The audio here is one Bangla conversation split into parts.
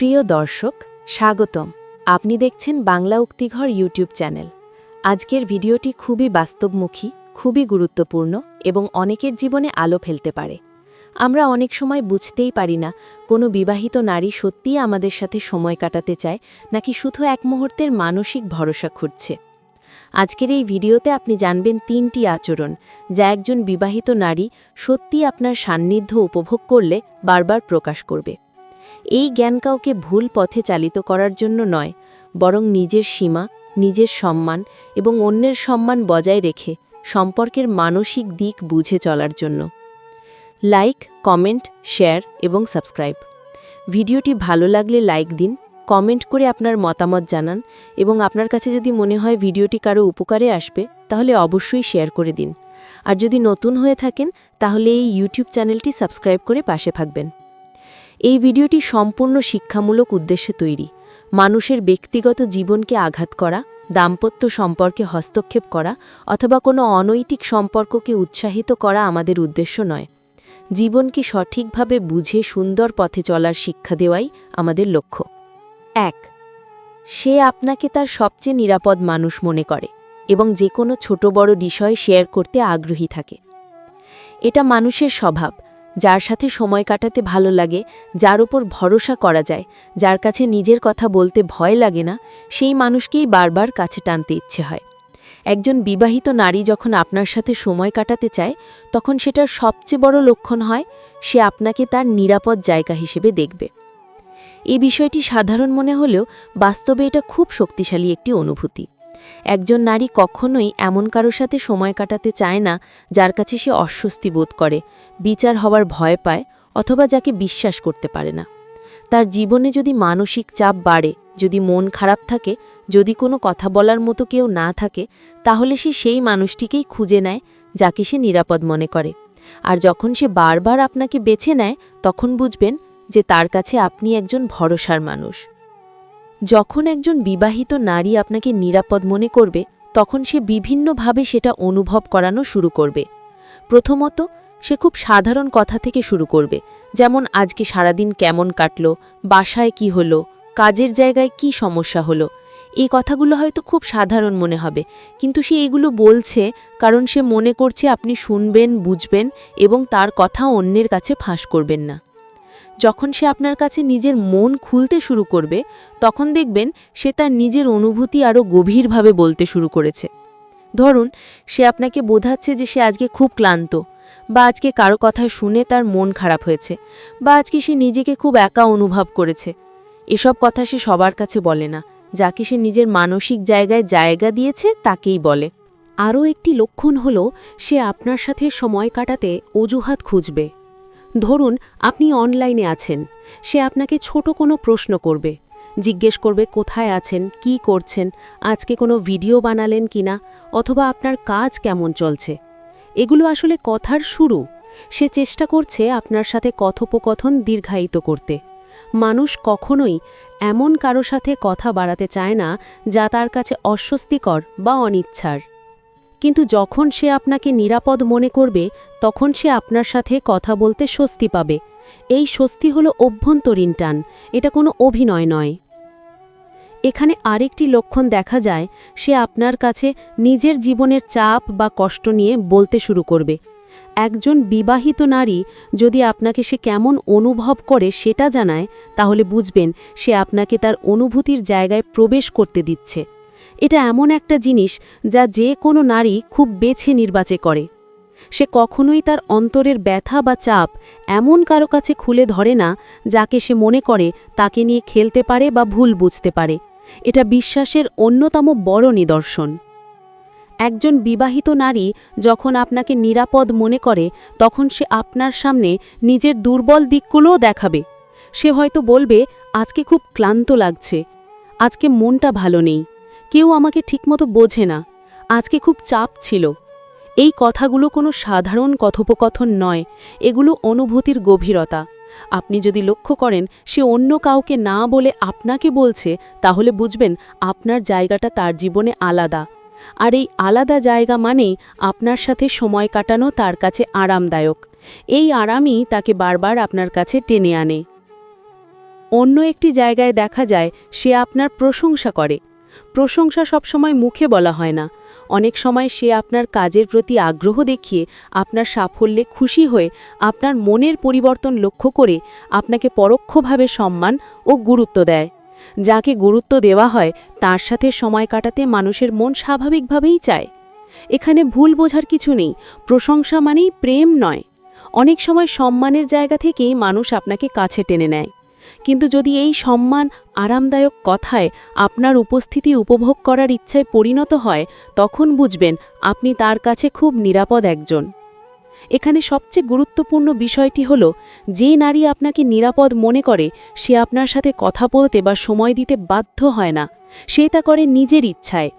প্রিয় দর্শক, স্বাগতম। আপনি দেখছেন বাংলা উক্তিঘর ইউটিউব চ্যানেল। আজকের ভিডিওটি খুবই বাস্তবমুখী, খুবই গুরুত্বপূর্ণ এবং অনেকের জীবনে আলো ফেলতে পারে। আমরা অনেক সময় বুঝতেই পারি না, কোনো বিবাহিত নারী সত্যিই আমাদের সাথে সময় কাটাতে চায় নাকি শুধু এক মুহূর্তের মানসিক ভরসা খুঁজছে। আজকের এই ভিডিওতে আপনি জানবেন তিনটি আচরণ, যা একজন বিবাহিত নারী সত্যিই আপনার সান্নিধ্য উপভোগ করলে বারবার প্রকাশ করবে। এই জ্ঞান কাউকে ভুল পথে চালিত করার জন্য নয়, বরং নিজের সীমা, নিজের সম্মান এবং অন্যের সম্মান বজায় রেখে সম্পর্কের মানসিক দিক বুঝে চলার জন্য। লাইক, কমেন্ট, শেয়ার এবং সাবস্ক্রাইব। ভিডিওটি ভালো লাগলে লাইক দিন, কমেন্ট করে আপনার মতামত জানান এবং আপনার কাছে যদি মনে হয় ভিডিওটি কারও উপকারে আসবে, তাহলে অবশ্যই শেয়ার করে দিন। আর যদি নতুন হয়ে থাকেন, তাহলে এই ইউটিউব চ্যানেলটি সাবস্ক্রাইব করে পাশে থাকবেন। এই ভিডিওটি সম্পূর্ণ শিক্ষামূলক উদ্দেশ্যে তৈরি। মানুষের ব্যক্তিগত জীবনকে আঘাত করা, দাম্পত্য সম্পর্কে হস্তক্ষেপ করা, অথবা কোনো অনৈতিক সম্পর্ককে উৎসাহিত করা আমাদের উদ্দেশ্য নয়। জীবনকে সঠিকভাবে বুঝে সুন্দর পথে চলার শিক্ষা দেওয়াই আমাদের লক্ষ্য। এক, সে আপনাকে তার সবচেয়ে নিরাপদ মানুষ মনে করে এবং যে কোনো ছোট বড় বিষয় শেয়ার করতে আগ্রহী থাকে। এটা মানুষের স্বভাব যার সাথে সময় কাটাতে ভালো লাগে, যার ওপর ভরসা করা যায়, যার কাছে নিজের কথা বলতে ভয় লাগে না, সেই মানুষকেই বারবার কাছে টানতে ইচ্ছে হয়। একজন বিবাহিত নারী যখন আপনার সাথে সময় কাটাতে চায়, তখন সেটার সবচেয়ে বড় লক্ষণ হয়, সে আপনাকে তার নিরাপদ জায়গা হিসেবে দেখবে। এই বিষয়টি সাধারণ মনে হলেও বাস্তবে এটা খুব শক্তিশালী একটি অনুভূতি। একজন নারী কখনোই এমন কারোর সাথে সময় কাটাতে চায় না যার কাছে সে অস্বস্তি বোধ করে, বিচার হওয়ার ভয় পায় অথবা যাকে বিশ্বাস করতে পারে না। তার জীবনে যদি মানসিক চাপ বাড়ে, যদি মন খারাপ থাকে, যদি কোনো কথা বলার মতো কেউ না থাকে, তাহলে সে সেই মানুষটিকেই খুঁজে নেয় যাকে সে নিরাপদ মনে করে। আর যখন সে বারবার আপনাকে বেছে নেয়, তখন বুঝবেন যে তার কাছে আপনি একজন ভরসার মানুষ। যখন একজন বিবাহিত নারী আপনাকে নিরাপদ মনে করবে, তখন সে বিভিন্নভাবে সেটা অনুভব করানো শুরু করবে। প্রথমত, সে খুব সাধারণ কথা থেকে শুরু করবে, যেমন আজকে সারাদিন কেমন কাটল, বাসায় কি হলো, কাজের জায়গায় কি সমস্যা হলো। এই কথাগুলো হয়তো খুব সাধারণ মনে হবে, কিন্তু সে এগুলো বলছে কারণ সে মনে করছে আপনি শুনবেন, বুঝবেন এবং তার কথা অন্যের কাছে ফাঁস করবেন না। যখন সে আপনার কাছে নিজের মন খুলতে শুরু করবে, তখন দেখবেন সে তার নিজের অনুভূতি আরও গভীরভাবে বলতে শুরু করেছে। ধরুন, সে আপনাকে বোঝাচ্ছে যে সে আজকে খুব ক্লান্ত, বা আজকে কারও কথা শুনে তার মন খারাপ হয়েছে, বা আজকে সে নিজেকে খুব একা অনুভব করেছে। এসব কথা সে সবার কাছে বলে না, যাকে সে নিজের মানসিক জায়গায় জায়গা দিয়েছে তাকেই বলে। আরও একটি লক্ষণ হল, সে আপনার সাথে সময় কাটাতে অজুহাত খুঁজবে। ধরুন, আপনি অনলাইনে আছেন। সে আপনাকে ছোট কোনো প্রশ্ন করবে। জিজ্ঞেস করবে কোথায় আছেন, কি করছেন, আজকে কোনো ভিডিও বানালেন কিনা, অথবা আপনার কাজ কেমন চলছে। এগুলো আসলে কথার শুরু। সে চেষ্টা করছে আপনার সাথে কথোপকথন দীর্ঘায়িত করতে। মানুষ কখনোই এমন কারও সাথে কথা বাড়াতে চায় না যা তার কাছে অস্বস্তিকর বা অনিচ্ছার। কিন্তু যখন সে আপনাকে নিরাপদ মনে করবে, তখন সে আপনার সাথে কথা বলতে স্বস্তি পাবে। এই স্বস্তি হলো অভ্যন্তরীণ টান, এটা কোনো অভিনয় নয়। এখানে আরেকটি লক্ষণ দেখা যায়, সে আপনার কাছে নিজের জীবনের চাপ বা কষ্ট নিয়ে বলতে শুরু করবে। একজন বিবাহিত নারী যদি আপনাকে সে কেমন অনুভব করে সেটা জানায়, তাহলে বুঝবেন সে আপনাকে তার অনুভূতির জায়গায় প্রবেশ করতে দিচ্ছে। এটা এমন একটা জিনিস যা যে কোনো নারী খুব বেছে নির্বাচে করে। সে কখনোই তার অন্তরের ব্যথা বা চাপ এমন কারও কাছে খুলে ধরে না যাকে সে মনে করে তাকে নিয়ে খেলতে পারে বা ভুল বুঝতে পারে। এটা বিশ্বাসের অন্যতম বড় নিদর্শন। একজন বিবাহিত নারী যখন আপনাকে নিরাপদ মনে করে, তখন সে আপনার সামনে নিজের দুর্বল দিকগুলোও দেখাবে। সে হয়তো বলবে, আজকে খুব ক্লান্ত লাগছে। আজকে মনটা ভালো নেই। কেউ আমাকে ঠিকমতো বোঝে না। আজকে খুব চাপ ছিল। এই কথাগুলো কোনো সাধারণ কথোপকথন নয়, এগুলো অনুভূতির গভীরতা। আপনি যদি লক্ষ্য করেন, সে অন্য কাউকে না বলে আপনাকে বলছে, তাহলে বুঝবেন আপনার জায়গাটা তার জীবনে আলাদা। আর এই আলাদা জায়গা মানেই আপনার সাথে সময় কাটানো তার কাছে আরামদায়ক। এই আরামই তাকে বারবার আপনার কাছে টেনে আনে। অন্য একটি জায়গায় দেখা যায়, সে আপনার প্রশংসা করে। প্রশংসা সবসময় মুখে বলা হয় না। অনেক সময় সে আপনার কাজের প্রতি আগ্রহ দেখিয়ে আপনার সাফল্যে খুশি হয়ে আপনার মনের পরিবর্তন লক্ষ্য করে আপনাকে পরোক্ষভাবে সম্মান ও গুরুত্ব দেয়। যাকে গুরুত্ব দেওয়া হয়, তার সাথে সময় কাটাতে মানুষের মন স্বাভাবিকভাবেই চায়। এখানে ভুল বোঝার কিছু নেই, প্রশংসা মানেই প্রেম নয়। অনেক সময় সম্মানের জায়গা থেকেই মানুষ আপনাকে কাছে টেনে নেয়। কিন্তু যদি এই সম্মান আরামদায়ক কথায় আপনার উপস্থিতি উপভোগ করার ইচ্ছায় পরিণত হয়, তখন বুঝবেন আপনি তার কাছে খুব নিরাপদ একজন। এখানে সবচেয়ে গুরুত্বপূর্ণ বিষয়টি হল, যে নারী আপনাকে নিরাপদ মনে করে, সে আপনার সাথে কথা বলতে বা সময় দিতে বাধ্য হয় না। সে তা করে নিজের ইচ্ছায়।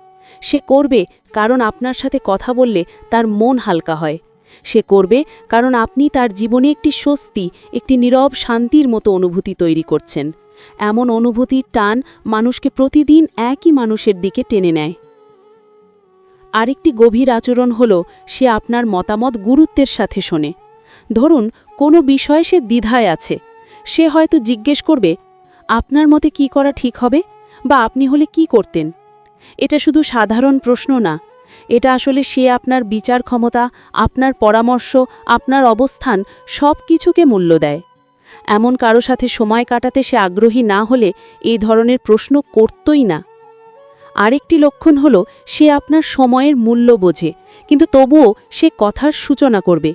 সে করবে কারণ আপনার সাথে কথা বললে তার মন হালকা হয়। সে করবে কারণ আপনি তার জীবনে একটি স্বস্তি, একটি নীরব শান্তির মতো অনুভূতি তৈরি করছেন। এমন অনুভূতির টান মানুষকে প্রতিদিন একই মানুষের দিকে টেনে নেয়। আরেকটি গভীর আচরণ হল সে আপনার মতামত গুরুত্বের সাথে শোনে। ধরুন, কোনো বিষয়ে সে দ্বিধায় আছে। সে হয়তো জিজ্ঞেস করবে, আপনার মতে কি করা ঠিক হবে? বা আপনি হলে কি করতেন? এটা শুধু সাধারণ প্রশ্ন না এটা আসলে সে আপনার বিচার ক্ষমতা, আপনার পরামর্শ, আপনার অবস্থান সব কিছুকে মূল্য দেয়। এমন কারও সাথে সময় কাটাতে সে আগ্রহী না হলে এই ধরনের প্রশ্ন করতই না। আরেকটি লক্ষণ হল, সে আপনার সময়ের মূল্য বোঝে, কিন্তু তবুও সে কথার সূচনা করবে।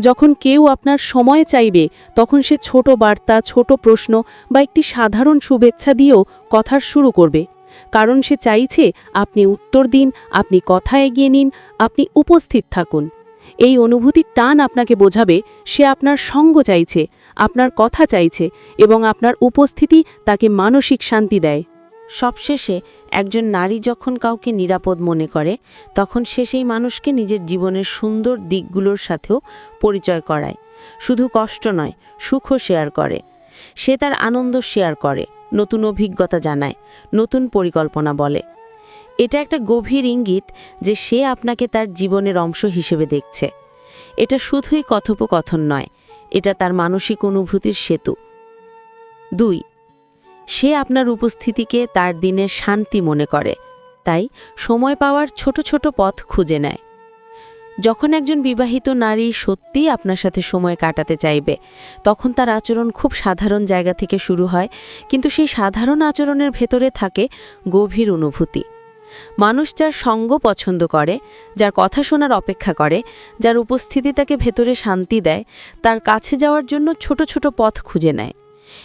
যখন কেউ আপনার সময় চাইবে, তখন সে ছোট বার্তা, ছোট প্রশ্ন বা একটি সাধারণ শুভেচ্ছা দিয়েও কথার শুরু করবে। কারণ সে চাইছে আপনি উত্তর দিন, আপনি কথা এগিয়ে নিন, আপনি উপস্থিত থাকুন। এই অনুভূতির টান আপনাকে বোঝাবে, সে আপনার সঙ্গ চাইছে, আপনার কথা চাইছে এবং আপনার উপস্থিতি তাকে মানসিক শান্তি দেয়। সবশেষে একজন নারী যখন কাউকে নিরাপদ মনে করে, তখন সে সেই মানুষকে নিজের জীবনের সুন্দর দিকগুলোর সাথেও পরিচয় করায়। শুধু কষ্ট নয়, সুখও শেয়ার করে। সে তার আনন্দ শেয়ার করে। নতুন অভিজ্ঞতা জানায়, নতুন পরিকল্পনা বলে। এটা একটা গভীর ইঙ্গিত যে সে আপনাকে তার জীবনের অংশ হিসেবে দেখছে। এটা শুধুই কথোপকথন নয়, এটা তার মানসিক অনুভূতির সেতু। দুই, সে আপনার উপস্থিতিকে তার দিনের শান্তি মনে করে, তাই সময় পাওয়ার ছোট ছোট পথ খুঁজে নেয়। যখন একজন বিবাহিত নারী সত্যিই আপনার সাথে সময় কাটাতে চাইবে, তখন তার আচরণ খুব সাধারণ জায়গা থেকে শুরু হয়, কিন্তু সেই সাধারণ আচরণের ভেতরে থাকে গভীর অনুভূতি। মানুষ যার সঙ্গ পছন্দ করে, যার কথা শোনার অপেক্ষা করে, যার উপস্থিতি তাকে ভেতরে শান্তি দেয়, তার কাছে যাওয়ার জন্য ছোট ছোট পথ খুঁজে নেয়।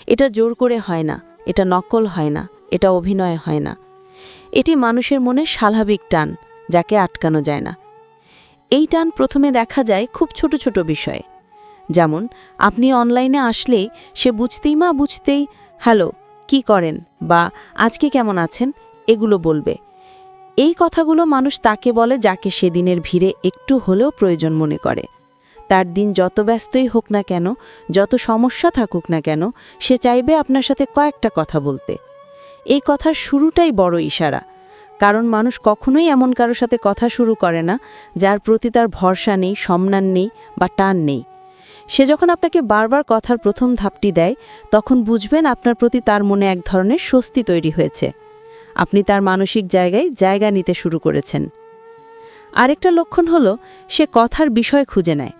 এটা জোর করে হয় না, এটা নকল হয় না, এটা অভিনয় হয় না। এটি মানুষের মনে স্বাভাবিক টান, যাকে আটকানো যায় না। এই টান প্রথমে দেখা যায় খুব ছোট ছোট বিষয়ে। যেমন, আপনি অনলাইনে আসলেই সে বুঝতেই মা বুঝতেই, হ্যালো, কি করেন? বা, আজকে কেমন আছেন? এগুলো বলবে। এই কথাগুলো মানুষ তাকে বলে যাকে সেদিনের ভিড়ে একটু হলেও প্রয়োজন মনে করে। তার দিন যত ব্যস্তই হোক না কেন, যত সমস্যা থাকুক না কেন, সে চাইবে আপনার সাথে কয়েকটা কথা বলতে। এই কথার শুরুটাই বড় ইশারা। কারণ মানুষ কখনোই এমন কারোর সাথে কথা শুরু করে না, যার প্রতি তার ভরসা নেই, সম্মান নেই বা টান নেই। সে যখন আপনাকে বারবার কথার প্রথম ধাপটি দেয়, তখন বুঝবেন আপনার প্রতি তার মনে এক ধরনের স্বস্তি তৈরি হয়েছে। আপনি তার মানসিক জায়গায় জায়গা নিতে শুরু করেছেন। আরেকটা লক্ষণ হলো, সে কথার বিষয় খুঁজে নেয়।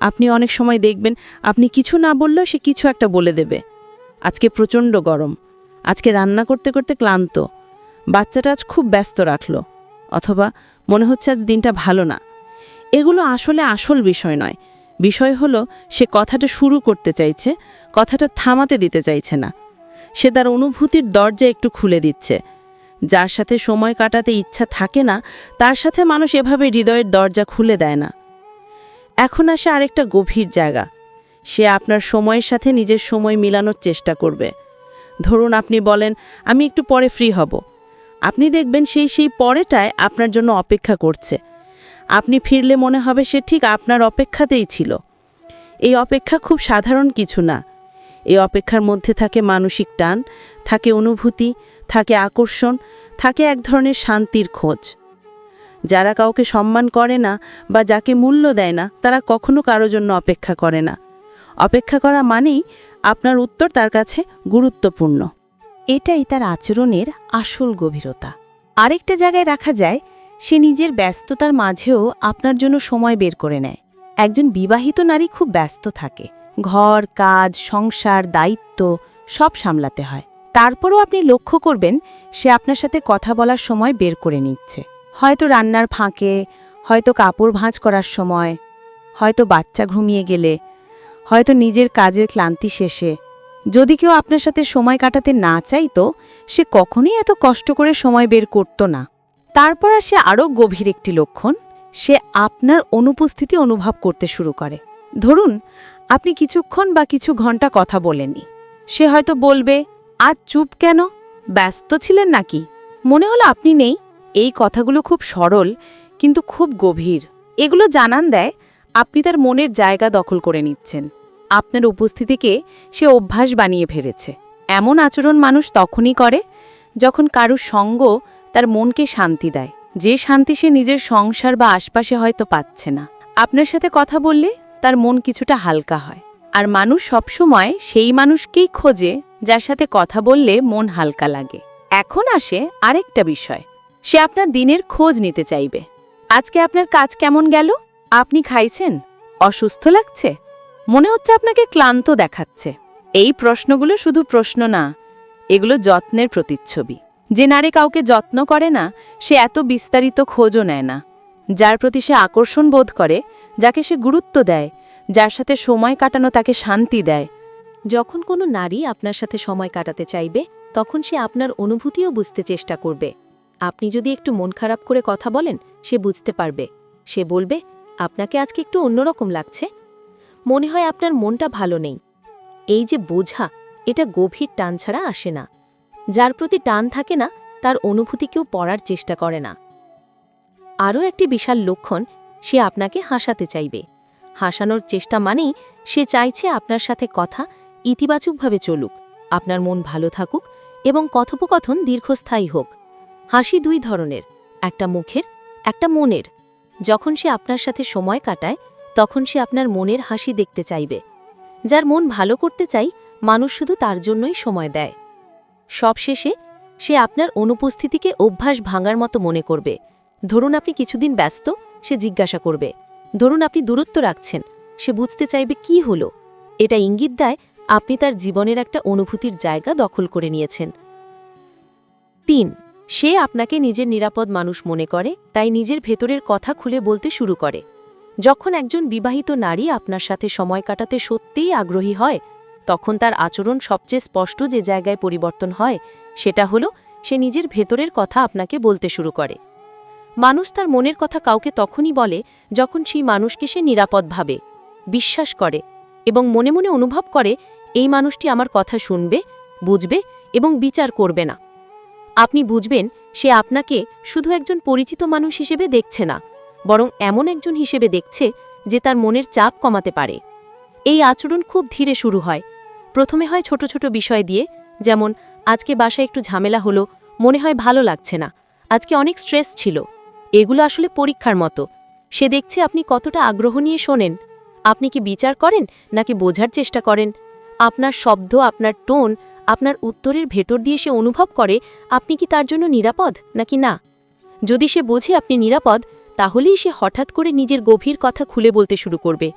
আপনি অনেক সময় দেখবেন, আপনি কিছু না বললেও সে কিছু একটা বলে দেবে। আজকে প্রচণ্ড গরম। আজকে রান্না করতে করতে ক্লান্ত। বাচ্চাটা আজ খুব ব্যস্ত রাখল, অথবা মনে হচ্ছে আজ দিনটা ভালো না। এগুলো আসলে আসল বিষয় নয়। বিষয় হলো, সে কথাটা শুরু করতে চাইছে, কথাটা থামাতে দিতে চাইছে না। সে তার অনুভূতির দরজা একটু খুলে দিচ্ছে। যার সাথে সময় কাটাতে ইচ্ছা থাকে না, তার সাথে মানুষ এভাবে হৃদয়ের দরজা খুলে দেয় না। এখন আসে আরেকটা গভীর জায়গা। সে আপনার সময়ের সাথে নিজের সময় মিলানোর চেষ্টা করবে। ধরুন আপনি বলেন, আমি একটু পরে ফ্রি হব। আপনি দেখবেন সেই সেই পরেটায় আপনার জন্য অপেক্ষা করছে। আপনি ফিরলে মনে হবে সে ঠিক আপনার অপেক্ষাতেই ছিল। এই অপেক্ষা খুব সাধারণ কিছু না। এই অপেক্ষার মধ্যে থাকে মানসিক টান, থাকে অনুভূতি, থাকে আকর্ষণ, থাকে এক ধরনের শান্তির খোঁজ। যারা কাউকে সম্মান করে না বা যাকে মূল্য দেয় না, তারা কখনো কারও জন্য অপেক্ষা করে না। অপেক্ষা করা মানেই আপনার উত্তর তার কাছে গুরুত্বপূর্ণ। এটাই তার আচরণের আসল গভীরতা। আরেকটা জায়গায় রাখা যায়, সে নিজের ব্যস্ততার মাঝেও আপনার জন্য সময় বের করে নেয়। একজন বিবাহিত নারী খুব ব্যস্ত থাকে। ঘর, কাজ, সংসার, দায়িত্ব সব সামলাতে হয়। তারপরও আপনি লক্ষ্য করবেন, সে আপনার সাথে কথা বলার সময় বের করে নিচ্ছে। হয়তো রান্নার ফাঁকে, হয়তো কাপড় ভাঁজ করার সময়, হয়তো বাচ্চা ঘুমিয়ে গেলে, হয়তো নিজের কাজের ক্লান্তি শেষে। যদি কেউ আপনার সাথে সময় কাটাতে না চাইতো, সে কখনোই এত কষ্ট করে সময় বের করত না। তারপর আসে আরও গভীর একটি লক্ষণ, সে আপনার অনুপস্থিতি অনুভব করতে শুরু করে। ধরুন, আপনি কিছুক্ষণ বা কিছু ঘণ্টা কথা বলেননি। সে হয়তো বলবে, আজ চুপ কেন? ব্যস্ত ছিলেন নাকি? মনে হলো আপনি নেই। এই কথাগুলো খুব সরল, কিন্তু খুব গভীর। এগুলো জানান দেয়, আপনি তার মনের জায়গা দখল করে নিচ্ছেন। আপনার উপস্থিতিকে সে অভ্যাস বানিয়ে ফেলেছে। এমন আচরণ মানুষ তখনই করে যখন কারুর সঙ্গ তার মনকে শান্তি দেয়। যে শান্তি সে নিজের সংসার বা আশপাশে হয়তো পাচ্ছে না। আপনার সাথে কথা বললে তার মন কিছুটা হালকা হয়। আর মানুষ সবসময় সেই মানুষকেই খোঁজে যার সাথে কথা বললে মন হালকা লাগে। এখন আসে আরেকটা বিষয়। সে আপনার দিনের খোঁজ নিতে চাইবে। আজকে আপনার কাজ কেমন গেল? আপনি খাইছেন? অসুস্থ লাগছে? মনে হচ্ছে আপনাকে ক্লান্ত দেখাচ্ছে। এই প্রশ্নগুলো শুধু প্রশ্ন না, এগুলো যত্নের প্রতিচ্ছবি। যে নারী কাউকে যত্ন করে না, সে এত বিস্তারিত খোঁজও নেয় না। যার প্রতি সে আকর্ষণ বোধ করে, যাকে সে গুরুত্ব দেয়, যার সাথে সময় কাটানো তাকে শান্তি দেয়। যখন কোনো নারী আপনার সাথে সময় কাটাতে চাইবে, তখন সে আপনার অনুভূতিও বুঝতে চেষ্টা করবে। আপনি যদি একটু মন খারাপ করে কথা বলেন, সে বুঝতে পারবে। সে বলবে, আপনাকে আজকে একটু অন্যরকম লাগছে। মনে হয় আপনার মনটা ভালো নেই। এই যে বোঝা, এটা গভীর টান ছাড়া আসে না। যার প্রতি টান থাকে না, তার অনুভূতি কেউ পড়ার চেষ্টা করে না। আরও একটি বিশাল লক্ষণ, সে আপনাকে হাসাতে চাইবে। হাসানোর চেষ্টা মানেই সে চাইছে আপনার সাথে কথা ইতিবাচকভাবে চলুক, আপনার মন ভালো থাকুক এবং কথোপকথন দীর্ঘস্থায়ী হোক। হাসি দুই ধরনের, একটা মুখের, একটা মনের। যখন সে আপনার সাথে সময় কাটায় তখন সে আপনার মনের হাসি দেখতে চাইবে। যার মন ভালো করতে চাই, মানুষ শুধু তার জন্যই সময় দেয়। সবশেষে, সে আপনার অনুপস্থিতিকে অভ্যাস ভাঙার মতো মনে করবে। ধরুন আপনি কিছুদিন ব্যস্ত, সে জিজ্ঞাসা করবে। ধরুন আপনি দূরত্ব রাখছেন, সে বুঝতে চাইবে কি হলো। এটা ইঙ্গিত দেয়, আপনি তার জীবনের একটা অনুভূতির জায়গা দখল করে নিয়েছেন। তিন, সে আপনাকে নিজের নিরাপদ মানুষ মনে করে, তাই নিজের ভেতরের কথা খুলে বলতে শুরু করে। যখন একজন বিবাহিত নারী আপনার সাথে সময় কাটাতে সত্যিই আগ্রহী হয়, তখন তার আচরণ সবচেয়ে স্পষ্ট যে জায়গায় পরিবর্তন হয়, সেটা হলো সে নিজের ভেতরের কথা আপনাকে বলতে শুরু করে। মানুষ তার মনের কথা কাউকে তখনই বলে যখন সেই মানুষকে সে নিরাপদ ভাবে, বিশ্বাস করে এবং মনে মনে অনুভব করে, এই মানুষটি আমার কথা শুনবে, বুঝবে এবং বিচার করবে না। আপনি বুঝবেন, সে আপনাকে শুধু একজন পরিচিত মানুষ হিসেবে দেখছে না। বরং এমন একজন হিসেবে দেখছে যে তার মনের চাপ কমাতে পারে। এই আচরণ খুব ধীরে শুরু হয়। প্রথমে হয় ছোট ছোট বিষয় দিয়ে, যেমন, আজকে বাসায় একটু ঝামেলা হলো, মনে হয় ভালো লাগছে না। আজকে অনেক স্ট্রেস ছিল। এগুলো আসলে পরীক্ষার মতো। সে দেখছে আপনি কতটা আগ্রহ নিয়ে শোনেন। আপনি কি বিচার করেন নাকি বোঝার চেষ্টা করেন? আপনার শব্দ, আপনার টোন, আপনার উত্তরের ভেতর দিয়ে সে অনুভব করে, আপনি কি তার জন্য নিরাপদ নাকি না? যদি সে বোঝে আপনি নিরাপদ তাহলেই সে হঠাৎ করে নিজের গভীর কথা খুলে বলতে শুরু করবে।